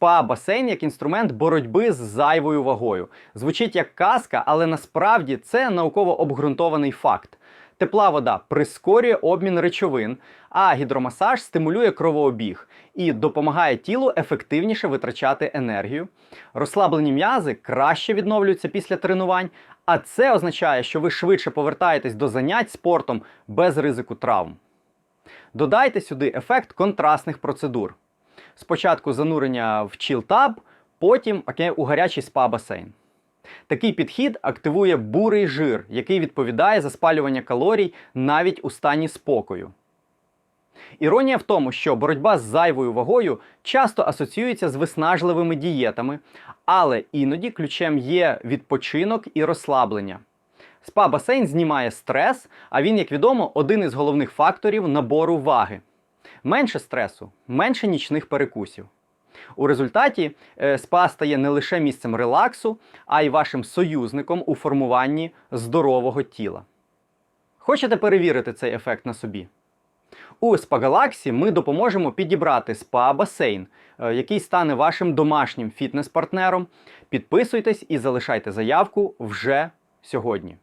Спа басейн як інструмент боротьби з зайвою вагою. Звучить як казка, але насправді це науково обґрунтований факт. Тепла вода прискорює обмін речовин, а гідромасаж стимулює кровообіг і допомагає тілу ефективніше витрачати енергію. Розслаблені м'язи краще відновлюються після тренувань, а це означає, що ви швидше повертаєтесь до занять спортом без ризику травм. Додайте сюди ефект контрастних процедур. Спочатку занурення в чіл-таб, потім окей, у гарячий спа-басейн. Такий підхід активує бурий жир, який відповідає за спалювання калорій навіть у стані спокою. Іронія в тому, що боротьба з зайвою вагою часто асоціюється з виснажливими дієтами, але іноді ключем є відпочинок і розслаблення. Спа-басейн знімає стрес, а він, як відомо, один із головних факторів набору ваги. Менше стресу, менше нічних перекусів. У результаті е, спа стає не лише місцем релаксу, а й вашим союзником у формуванні здорового тіла. Хочете перевірити цей ефект на собі? У Спа-Галаксі ми допоможемо підібрати спа-басейн, е, який стане вашим домашнім фітнес-партнером. Підписуйтесь і залишайте заявку вже сьогодні.